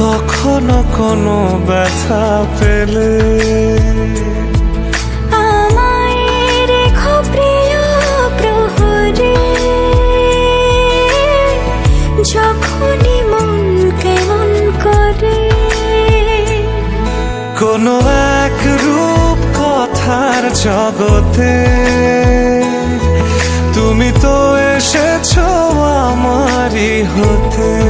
কখনো কোনো ব্যথা পেলে? যখনই মন কেমন করে। কোনো এক রূপ কথার জগতে তুমি তো এসেছ আমারই হতে।